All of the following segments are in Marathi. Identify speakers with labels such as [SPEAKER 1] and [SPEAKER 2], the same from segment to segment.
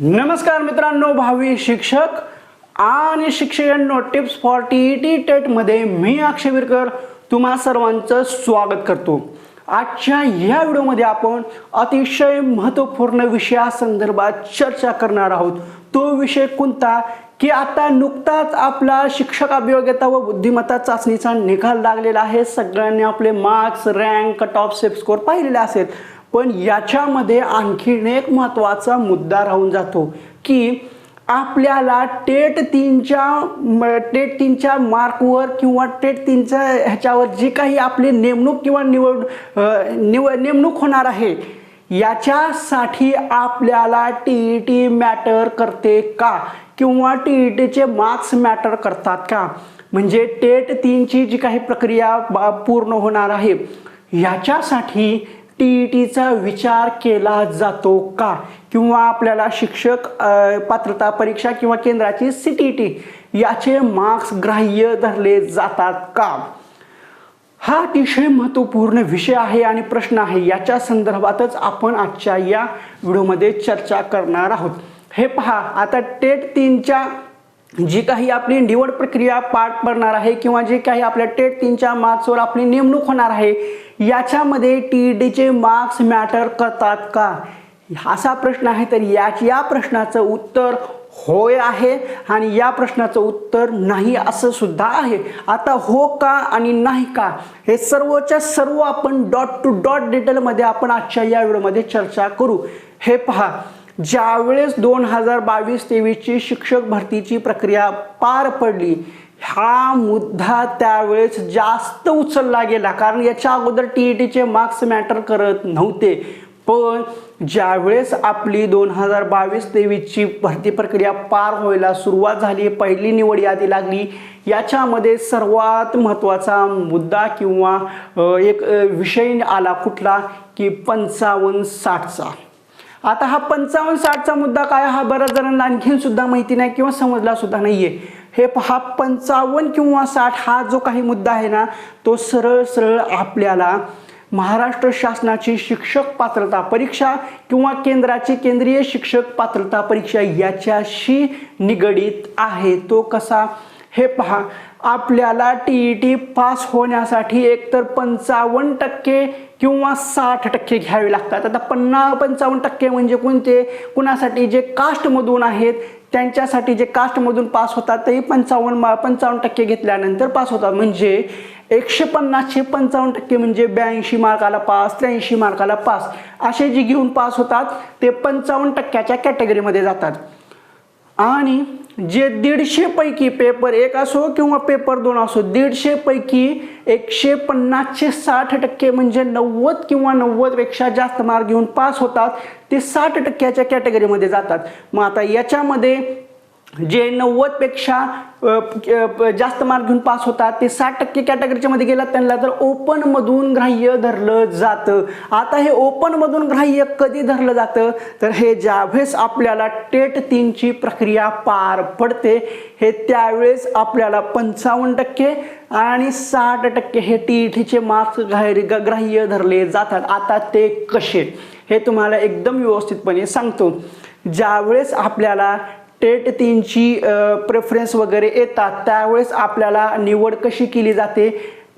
[SPEAKER 1] नमस्कार मित्रांनो भावी शिक्षक आणि शिक्षकांनो टिप्स फॉर टी टी टेटमध्ये मी अक्षय विरकर तुम्हा सर्वांचं स्वागत करतो. आजच्या या व्हिडिओमध्ये आपण अतिशय महत्त्वपूर्ण विषयासंदर्भात चर्चा करणार आहोत. तो विषय कोणता? की आता नुकताच आपला शिक्षक अभियोग्यता व बुद्धिमत्ता चाचणीचा निकाल लागलेला आहे. सगळ्यांनी आपले marks rank cut off safe score पाहिलेले असेल. पण याच्यामध्ये आणखीन एक महत्त्वाचा मुद्दा राहून जातो की आपल्याला टेट तीनच्या म- टेट तीनच्या मार्कवर किंवा टेट तीनच्या ह्याच्यावर जी काही आपली नेमणूक किंवा निवड निव नेमणूक होणार आहे याच्यासाठी आपल्याला टी ई टी मॅटर करते का? किंवा टी ई टीचे मार्क्स मॅटर करतात का? म्हणजे टेट तीनची जी काही प्रक्रिया पूर्ण होणार आहे याच्यासाठी टी ई टीचा विचार केला जातो का? किंवा आपल्याला शिक्षक पात्रता परीक्षा किंवा केंद्राची सी टी टी याचे मार्क्स ग्राह्य धरले जातात का? हा अतिशय महत्त्वपूर्ण विषय आहे आणि प्रश्न आहे. याच्या संदर्भातच आपण आजच्या या व्हिडिओमध्ये चर्चा करणार आहोत. हे पहा आता टेट तीनच्या जी काही आपली निवड प्रक्रिया पार पडणार आहे किंवा जे काही आपल्या टेट तीनच्या मार्क्सवर आपली नेमणूक होणार आहे याच्यामध्ये टी डीचे मार्क्स मॅटर करतात का? असा प्रश्न आहे तर या या प्रश्नाचं उत्तर होय आहे आणि या प्रश्नाचं उत्तर नाही असं सुद्धा आहे. आता हो का आणि नाही का हे सर्वच्या सर्व आपण डॉट टू डॉट डिटेलमध्ये आपण आजच्या या व्हिडिओमध्ये चर्चा करू. हे पहा ज्यावेळेस दोन हजार बावीस तेवीसची शिक्षक भरतीची प्रक्रिया पार पडली हा मुद्दा त्यावेळेस जास्त उचलला गेला. कारण याच्या अगोदर टी ई टीचे मार्क्स मॅटर करत नव्हते. पण ज्यावेळेस आपली दोन हजार बावीस तेवीसची भरती प्रक्रिया पार व्हायला सुरुवात झाली पहिली निवड यादी लागली याच्यामध्ये सर्वात महत्त्वाचा मुद्दा किंवा एक विषय आला कुठला की पंचावन्न साठचा. आता हा पंचावन्न साठचा मुद्दा काय? हा बऱ्याच जणांना आणखीन सुद्धा माहिती नाही किंवा समजला सुद्धा नाहीये. हे पहा पंचावन्न किंवा साठ हा जो काही मुद्दा आहे ना तो सरळ सरळ आपल्याला महाराष्ट्र शासनाची शिक्षक पात्रता परीक्षा किंवा केंद्राची केंद्रीय शिक्षक पात्रता परीक्षा याच्याशी निगडीत आहे. तो कसा? हे पहा आपल्याला टी ई टी पास होण्यासाठी एकतर पंचावन्न टक्के किंवा साठ टक्के घ्यावे लागतात. आता पन्ना पंचावन्न टक्के म्हणजे कोणते? कुणासाठी जे कास्टमधून आहेत त्यांच्यासाठी जे कास्टमधून पास होतात तेही पंचावन्न पंचावन्न टक्के घेतल्यानंतर पास होतात. म्हणजे एकशे पन्नासशे पंचावन्न टक्के म्हणजे ब्याऐंशी मार्काला पास त्र्याऐंशी मार्काला पास असे जे घेऊन पास होतात ते पंचावन्न टक्क्याच्या कॅटेगरीमध्ये जातात. आणि जे दीडशेपैकी पेपर एक असो किंवा पेपर दोन असो दीडशेपैकी एकशे पन्नासशे साठ टक्के म्हणजे नव्वद किंवा नव्वदपेक्षा जास्त मार्क घेऊन पास होतात ते साठ टक्क्याच्या कॅटेगरीमध्ये जातात. मग आता याच्यामध्ये जे नव्वदपेक्षा जास्त मार्क घेऊन पास होतात ते साठ टक्के कॅटेगरीच्या मध्ये गेलात त्यांना तर ओपनमधून ग्राह्य धरलं जातं. आता हे ओपनमधून ग्राह्य कधी धरलं जातं? तर हे ज्यावेळेस आपल्याला टेट तीनची प्रक्रिया पार पडते हे त्यावेळेस आपल्याला पंचावन्न टक्के आणि साठ टक्के हे टी ई मार्क्स ग्राह्य धरले जातात. आता ते कसे? हे तुम्हाला एकदम व्यवस्थितपणे सांगतो. ज्यावेळेस आपल्याला टेट तीनची प्रेफरन्स वगैरे येतात. त्यावेळेस आपल्याला निवड कशी केली जाते?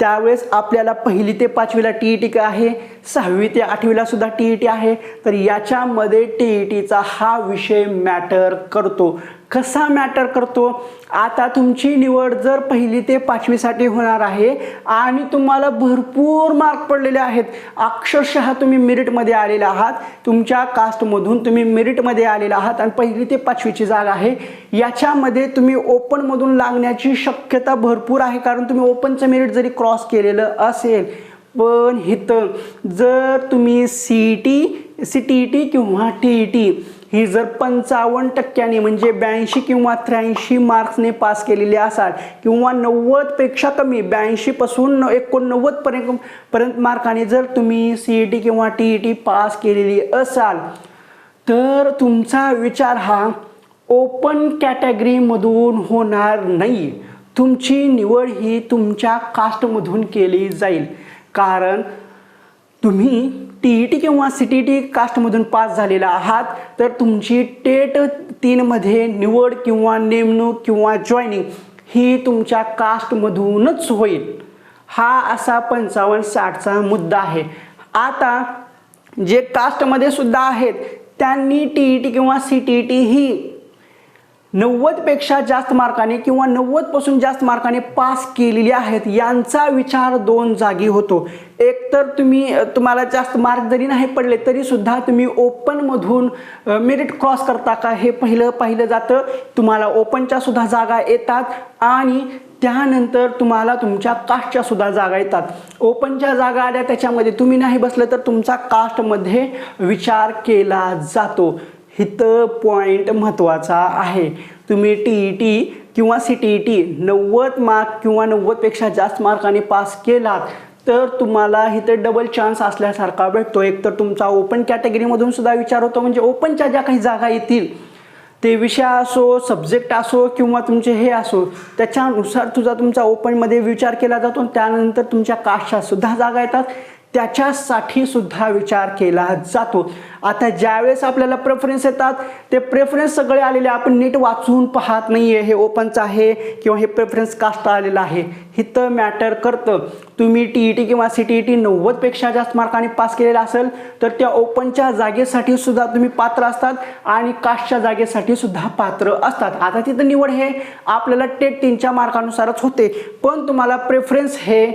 [SPEAKER 1] त्यावेळेस आपल्याला पहिली ते पाचवीला टी ई टी आहे? सहावी ते आठवीला सुद्धा टी ई टी आहे. तर याच्यामध्ये टी ई टीचा हा विषय मॅटर करतो. कसा मॅटर करतो? आता तुमची निवड जर पहिली ते पाचवीसाठी होणार आहे आणि तुम्हाला भरपूर मार्क पडलेले आहेत अक्षरशः तुम्ही मेरिटमध्ये आलेले आहात. तुमच्या कास्टमधून तुम्ही मेरिटमध्ये आलेले आहात आणि पहिली ते पाचवीची जागा आहे. याच्यामध्ये तुम्ही ओपनमधून लागण्याची शक्यता भरपूर आहे कारण तुम्ही ओपनचं मेरिट जरी क्रॉस केलेलं असेल पण इथं जर तुम्ही C T C T E T किंवा टी ई टी ही जर पंचावन्न टक्क्यांनी म्हणजे ब्याऐंशी किंवा त्र्याऐंशी मार्क्सने पास केलेली असाल किंवा नव्वदपेक्षा कमी ब्याऐंशीपासून एकोणनव्वद पर्यंत पर्यंत मार्काने जर तुम्ही सी ई टी किंवा टी ई टी पास केलेली असाल तर तुमचा विचार हा ओपन कॅटेगरीमधून होणार नाही. तुमची निवड ही तुमच्या कास्टमधून केली जाईल. कारण तुम्ही टी ई टी किंवा सी टी टी कास्टमधून पास झालेला आहात तर तुमची टेट तीनमध्ये निवड किंवा नेमणूक किंवा जॉईनिंग ही तुमच्या कास्टमधूनच होईल. हा असा पंचावन्न साठचा मुद्दा आहे. आता जे कास्टमध्ये सुद्धा आहेत त्यांनी टी ई टी किंवा सी टी टी ही नव्वदपेक्षा जास्त मार्काने किंवा नव्वदपासून जास्त मार्काने पास केलेली आहेत यांचा विचार दोन जागी होतो. एक तर तुम्ही तुम्हाला जास्त मार्क जरी नाही पडले तरीसुद्धा तुम्ही ओपनमधून मेरिट क्रॉस करता का हे पहिलं पाहिलं जातं. तुम्हाला ओपनच्या सुद्धा जागा येतात आणि त्यानंतर तुम्हाला तुमच्या कास्टच्या सुद्धा जागा येतात. ओपनच्या जागा आल्या त्याच्यामध्ये तुम्ही नाही बसलं तर तुमचा कास्टमध्ये विचार केला जातो. हिथं पॉईंट महत्त्वाचा आहे. तुम्ही टी ई टी किंवा सी टी ई टी नव्वद मार्क किंवा नव्वदपेक्षा जास्त मार्काने पास केलात तर तुम्हाला इथं डबल चान्स असल्यासारखा भेटतो एक तर तुमचा ओपन कॅटेगरीमधून सुद्धा विचार होतो म्हणजे ओपनच्या ज्या काही जागा येतील ते विषय असो सब्जेक्ट असो किंवा तुमचे हे असो त्याच्यानुसार तुझा तुमचा ओपनमध्ये विचार केला जातो आणि त्यानंतर तुमच्या कास्टच्या सुद्धा जागा येतात. त्याच्यासाठी सुद्धा विचार केला जातो. आता ज्यावेळेस आपल्याला प्रेफरन्स येतात ते प्रेफरन्स सगळे आलेले आपण नीट वाचून पाहत नाही आहे हे ओपनचं आहे किंवा हे प्रेफरन्स कास्ट आलेलं आहे. हिथं मॅटर करतं. तुम्ही टी ई टी किंवा सी टी ई टी नव्वदपेक्षा जास्त मार्काने पास केलेला असेल तर त्या ओपनच्या जागेसाठी सुद्धा तुम्ही पात्र असतात आणि कास्टच्या जागेसाठी सुद्धा पात्र असतात. आता तिथं निवड हे आपल्याला टेट तीनच्या मार्कानुसारच होते. पण तुम्हाला प्रेफरन्स हे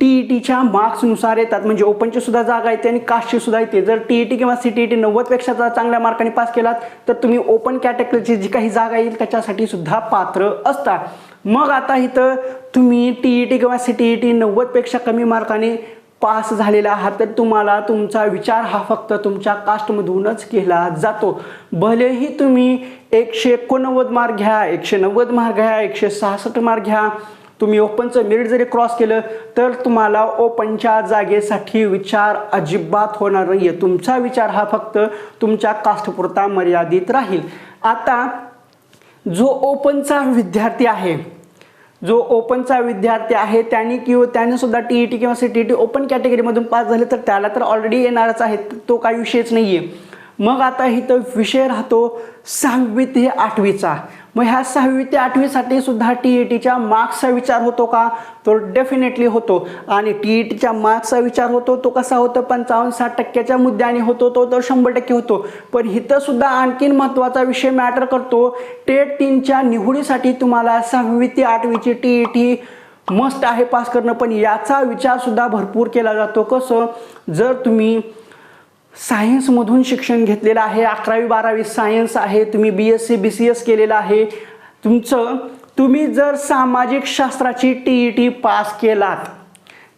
[SPEAKER 1] टी ई टीच्या मार्क्सनुसार येतात. म्हणजे ओपनची सुद्धा जागा येते आणि कास्टची सुद्धा येते जर टी ई टी किंवा सी टी ई टी नव्वदपेक्षा जर चांगल्या मार्काने पास केलात तर तुम्ही ओपन कॅटेगरीची जी काही जागा येईल त्याच्यासाठी सुद्धा पात्र असता. मग आता इथं तुम्ही टी ई टी किंवा सी टी ई टी नव्वदपेक्षा कमी मार्काने पास झालेला आहात तर तुम्हाला तुमचा विचार हा फक्त तुमच्या कास्टमधूनच केला जातो. भलेही तुम्ही एकशे एकोणनव्वद मार्क घ्या एकशे नव्वद मार्क घ्या एकशे सहासष्ट मार्क घ्या तुम्ही ओपनचं मेरिट जरी क्रॉस केलं तर तुम्हाला ओपनच्या जागेसाठी विचार अजिबात होणार नाही आहे तुमचा विचार हा फक्त तुमच्या कास्टपुरता मर्यादित राहील. आता जो ओपनचा विद्यार्थी आहे जो ओपनचा विद्यार्थी आहे त्याने किंवा त्याने सुद्धा टी ई टी किंवा सी टी टी ओपन कॅटेगरीमधून पास झाले तर त्याला तर ऑलरेडी येणारच आहे. तो काही विषयच नाही आहे मग आता इथं विषय राहतो सहावी ते आठवीचा. मग ह्या सहावी ते आठवीसाठी सुद्धा टी ई टीच्या मार्क्सचा विचार होतो का? तो डेफिनेटली होतो. आणि टी ई टीच्या मार्क्सचा विचार होतो तो कसा होतो? पंचावन्न साठ टक्क्याच्या मुद्द्याने होतो तो तर शंभर टक्के होतो. पण सुद्धा आणखीन महत्त्वाचा विषय मॅटर करतो. टेट तीनच्या निवडीसाठी तुम्हाला सहावी ते आठवीची टी ई टी मस्ट आहे पास करणं. पण याचा विचारसुद्धा भरपूर केला जातो. कसं? जर तुम्ही सायन्समधून शिक्षण घेतलेलं आहे. अकरावी बारावी सायन्स आहे. तुम्ही B S C B C S केलेलं आहे. तुमचं तुम्ही जर सामाजिक शास्त्राची टी ई टी पास केलात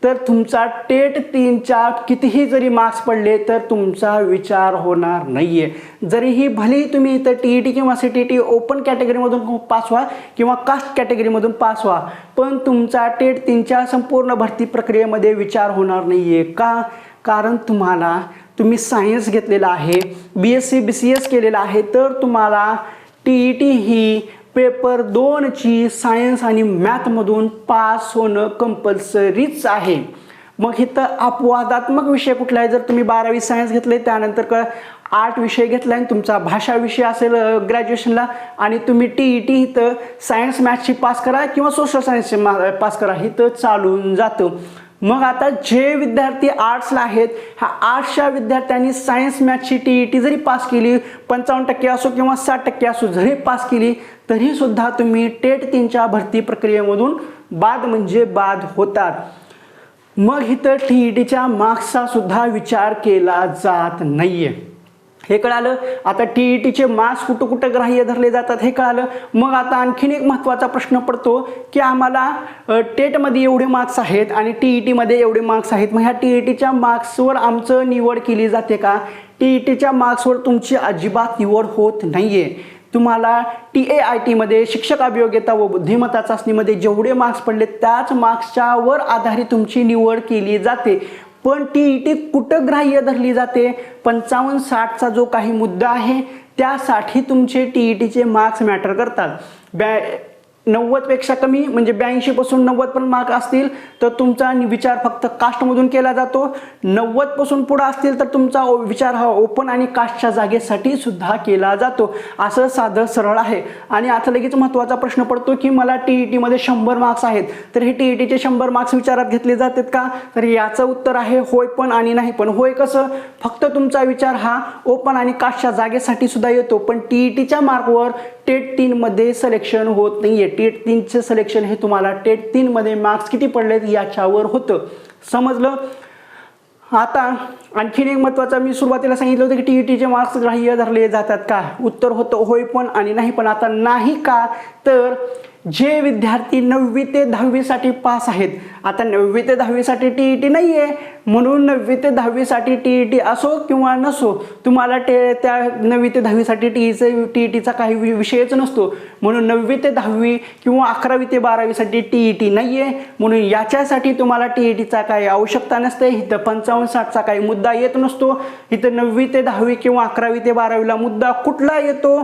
[SPEAKER 1] तर तुमचा टेट तीनच्या कितीही जरी मार्क्स पडले तर तुमचा विचार होणार नाही आहे जरीही भलेही तुम्ही इथं टी ई टी किंवा सी टी टी ओपन कॅटेगरीमधून पास व्हा किंवा कास्ट कॅटेगरीमधून पास व्हा पण तुमचा टेट तीनच्या संपूर्ण भरती प्रक्रियेमध्ये विचार होणार नाही आहे का? कारण तुम्हाला तुम्ही सायन्स घेतलेला आहे B S C B C S केलेला आहे तर तुम्हाला टी ई टी ही पेपर दोनची सायन्स आणि मॅथमधून पास होणं कंपल्सरीच आहे. मग इथं अपवादात्मक विषय कुठला आहे? जर तुम्ही बारावी सायन्स घेतले त्यानंतर क आर्ट विषय घेतला आणि तुमचा भाषा विषय असेल ग्रॅज्युएशनला आणि तुम्ही टी ई टी इथं सायन्स मॅथ्सची पास करा किंवा सोशल सायन्सची मा पास करा इथं चालून जातं. मग आता जे विद्यार्थी आर्ट्सला आहेत ह्या आर्ट्सच्या विद्यार्थ्यांनी सायन्स मॅथ्सची टी ई टी जरी पास केली पंचावन्न टक्के असो किंवा साठ टक्के असो जरी पास केली तरीसुद्धा तुम्ही टेट तीनच्या भरती प्रक्रियेमधून बाद म्हणजे बाद होतात. मग इथं टी ई टीच्या मार्क्सचा सुद्धा विचार केला जात नाही आहे हे कळालं? आता टी ई टीचे मार्क्स कुठं कुठं ग्राह्य धरले जातात हे कळालं? मग आता आणखीन एक महत्त्वाचा प्रश्न पडतो की आम्हाला टेटमध्ये एवढे मार्क्स आहेत आणि टी ई टीमध्ये एवढे मार्क्स आहेत. मग ह्या टी ई टीच्या मार्क्सवर आमचं निवड केली जाते का? टी ई टीच्या मार्क्सवर तुमची अजिबात निवड होत नाही आहे तुम्हाला टी ए आय टीमध्ये शिक्षक अभियोग्यता व बुद्धिमत्ता चाचणीमध्ये जेवढे मार्क्स पडले त्याच मार्क्सच्या वर आधारित तुमची निवड केली जाते. पण टी ई टी कुठं ग्राह्य धरली जाते? पंचावन्न साठचा जो काही मुद्दा आहे त्यासाठी तुमचे टी ई टीचे मार्क्स मॅटर करतात. बॅ नव्वदपेक्षा कमी म्हणजे ब्याऐंशीपासून नव्वद पण मार्क असतील तर तुमचा विचार फक्त कास्टमधून केला जातो. नव्वदपासून पुढं असतील तर तुमचा ओ- विचार हा ओपन आणि कास्टच्या जागेसाठी सुद्धा केला जातो. असं साधं सरळ आहे. आणि आता लगेच महत्त्वाचा प्रश्न पडतो की मला टी ई टीमध्ये शंभर मार्क्स आहेत. तर हे टी ई टीचे शंभर मार्क्स विचारात घेतले जातात का? तर याचं उत्तर आहे होय पण आणि नाही पण. होय कसं? फक्त तुमचा विचार हा ओपन आणि कास्टच्या जागेसाठी सुद्धा येतो. पण टी ई टीच्या मार्कवर टेट तीनमध्ये सिलेक्शन होत नाही आहे टेट तीनचं सिलेक्शन हे तुम्हाला टेट तीनमध्ये मार्क्स किती पडलेत याच्यावर होतं. समजलं? आता आणखीन एक महत्त्वाचा मी सुरुवातीला सांगितलं होतं की टी ई टीचे मार्क्स ग्राह्य धरले जातात का? उत्तर होतं होय पण आणि नाही पण. आता नाही का? तर जे विद्यार्थी नववी ते दहावीसाठी पास आहेत आता नववी ते दहावीसाठी टी ई टी नाही आहे म्हणून नववी ते दहावीसाठी टी ई टी असो किंवा नसो तुम्हाला टे त्या नववी ते दहावीसाठी टी ईचं टी ई टीचा काही वि- विषयच नसतो. म्हणून नववी ते दहावी किंवा अकरावी ते बारावीसाठी टी ई टी नाही आहे म्हणून याच्यासाठी तुम्हाला टी ई टीचा काही आवश्यकता नसते इथं पंचावन्न साठचा काही मुद्दा येत नसतो. इथं नववी ते दहावी किंवा अकरावी ते बारावीला मुद्दा कुठला येतो?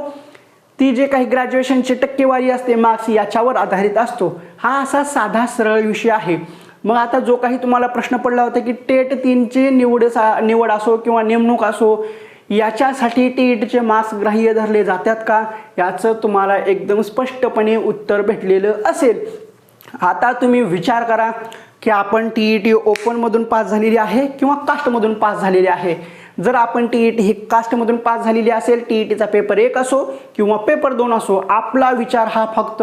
[SPEAKER 1] ती जे काही ग्रॅज्युएशनची टक्केवारी असते मार्क्स याच्यावर आधारित असतो. हा असा साधा सरळ विषय आहे. मग आता जो काही तुम्हाला प्रश्न पडला होता की टेट तीनची निवड सा- निवड असो किंवा नेमणूक असो याच्यासाठी टी मार्क्स ग्राह्य धरले जातात का? याचं तुम्हाला एकदम स्पष्टपणे उत्तर भेटलेलं असेल. आता तुम्ही विचार करा की आपण टी ई टी ओपनमधून पास झालेली आहे किंवा कास्टमधून पास झालेली आहे? जर आपण टी ई टी ही कास्टमधून पास झालेली असेल टी ई टीचा पेपर एक असो किंवा पेपर दोन असो आपला विचार हा फक्त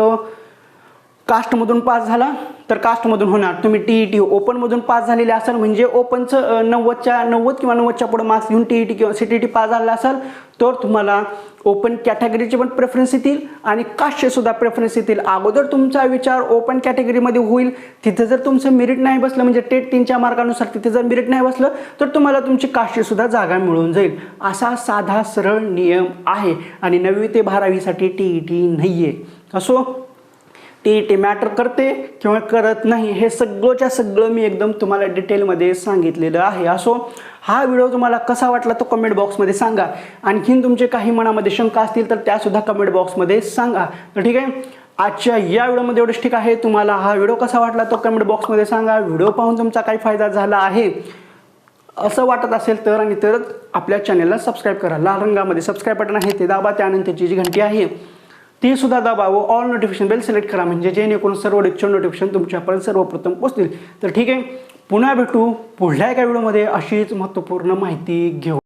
[SPEAKER 1] कास्टमधून पास झाला तर कास्टमधून होणार. तुम्ही टी ई टी ओपनमधून पास झालेले असाल म्हणजे ओपनचं नव्वदच्या नव्वद किंवा नव्वदच्या पुढे मार्क्स घेऊन टी ई टी किंवा सी टी टी पास झालेला असाल तर तुम्हाला ओपन कॅटेगरीचे पण प्रेफरन्स येतील आणि कास्टचेसुद्धा प्रेफरन्स येतील. अगोदर तुमचा विचार ओपन कॅटेगरीमध्ये होईल. तिथे जर तुमचं मेरिट नाही बसलं म्हणजे टेट तीनच्या मार्कानुसार तिथे जर मेरिट नाही बसलं तर तुम्हाला तुमची कास्टचीसुद्धा जागा मिळून जाईल. असा साधा सरळ नियम आहे आणि नववी ते बारावीसाठी टी ई टी नाही आहे असो? टी टी मॅटर करते किंवा करत नाही हे सगळंच्या सगळं मी एकदम तुम्हाला डिटेलमध्ये सांगितलेलं आहे. असो हा व्हिडिओ तुम्हाला कसा वाटला तो कमेंट बॉक्समध्ये सांगा. आणखीन तुमचे काही मनामध्ये शंका असतील तर त्यासुद्धा कमेंट बॉक्समध्ये सांगा. तर ठीक आहे? आजच्या या व्हिडिओमध्ये एवढंच ठीक आहे. तुम्हाला हा व्हिडिओ कसा वाटला तो कमेंट बॉक्समध्ये सांगा. व्हिडिओ पाहून तुमचा काही फायदा झाला आहे. असं वाटत असेल तर आणि तरच आपल्या चॅनलला सबस्क्राईब करा. लाल रंगामध्ये सबस्क्राईब बटन आहे ते दाबा. त्यानंतरची जी घंटी आहे ते सुद्धा दाबावं. ऑल नोटिफिकेशन बेल सिलेक्ट करा. म्हणजे जेणेकरून सर्व डिक्शन नोटिफिकेशन तुमच्यापर्यंत सर्वप्रथम पोचतील. तर ठीक आहे. पुन्हा भेटू पुढल्या एका व्हिडिओमध्ये अशीच महत्त्वपूर्ण माहिती घेऊ